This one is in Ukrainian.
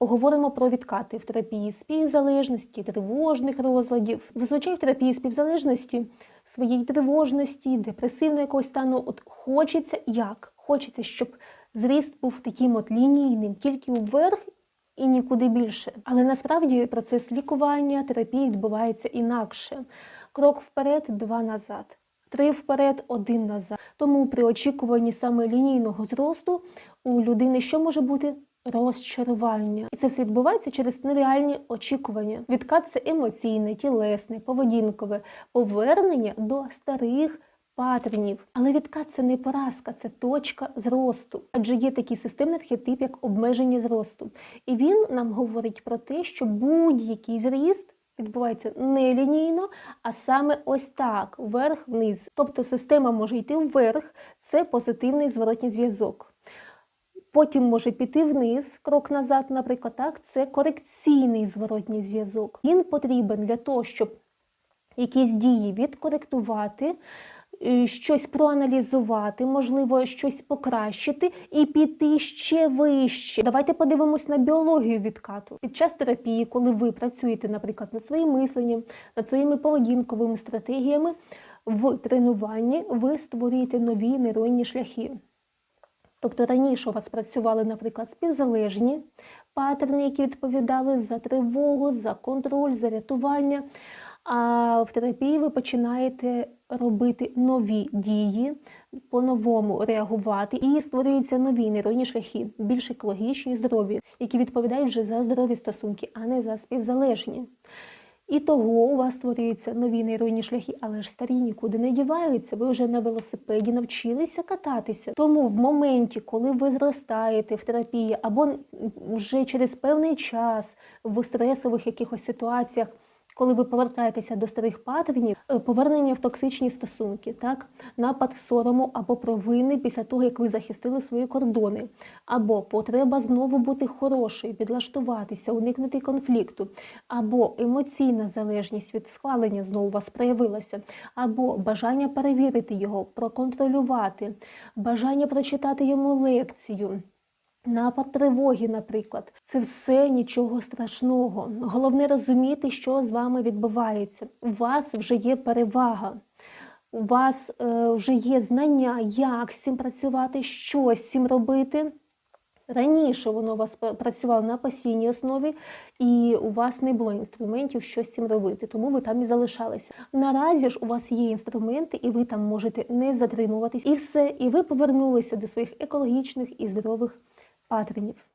Поговоримо про відкати в терапії співзалежності, тривожних розладів. Зазвичай в терапії співзалежності своєї тривожності, депресивного якогось стану, от хочеться як? Хочеться, щоб зріст був таким от лінійним, тільки вверх і нікуди більше. Але насправді процес лікування, терапії відбувається інакше. Крок вперед, два назад. Три вперед, один назад. Тому при очікуванні саме лінійного зросту у людини що може бути? Розчарування. І це все відбувається через нереальні очікування. Відкат це емоційне, тілесне, поведінкове повернення до старих паттернів. Але відкат це не поразка, це точка зросту. Адже є такий системний архетип, як обмеження зросту. І він нам говорить про те, що будь-який зріст відбувається не лінійно, а саме ось так, вверх-вниз. Тобто система може йти вверх, це позитивний зворотній зв'язок. Потім може піти вниз, крок назад, наприклад, так, це корекційний зворотній зв'язок. Він потрібен для того, щоб якісь дії відкоректувати, е, щось проаналізувати, можливо, щось покращити і піти ще вище. Давайте подивимось на біологію відкату. Під час терапії, коли ви працюєте, наприклад, над своїм мисленням, над своїми поведінковими стратегіями, в тренуванні ви створюєте нові нейронні шляхи. Тобто раніше у вас працювали, наприклад, співзалежні паттерни, які відповідали за тривогу, за контроль, за рятування. А в терапії ви починаєте робити нові дії, по-новому реагувати, і створюються нові нейронні шляхи, більш екологічні, здорові, які відповідають вже за здорові стосунки, а не за співзалежні. І того у вас створюються нові нейронні шляхи, але ж старі нікуди не діваються. Ви вже на велосипеді навчилися кататися. Тому в моменті, коли ви зростаєте в терапії, або вже через певний час в стресових якихось ситуаціях. Коли ви повертаєтеся до старих паттернів, е, повернення в токсичні стосунки, так? Напад сорому або провини після того, як ви захистили свої кордони, або потреба знову бути хорошою, підлаштуватися, уникнути конфлікту, або емоційна залежність від схвалення знову у вас проявилася, або бажання перевірити його, проконтролювати, бажання прочитати йому лекцію. Напад тривоги, наприклад, це все нічого страшного. Головне розуміти, що з вами відбувається. У вас вже є перевага, у вас е, вже є знання, як з цим працювати, що з цим робити. Раніше воно у вас працювало на постійній основі, і у вас не було інструментів, що з цим робити, тому ви там і залишалися. Наразі ж у вас є інструменти, і ви там можете не затримуватись, і все, і ви повернулися до своїх екологічних і здорових паттернів.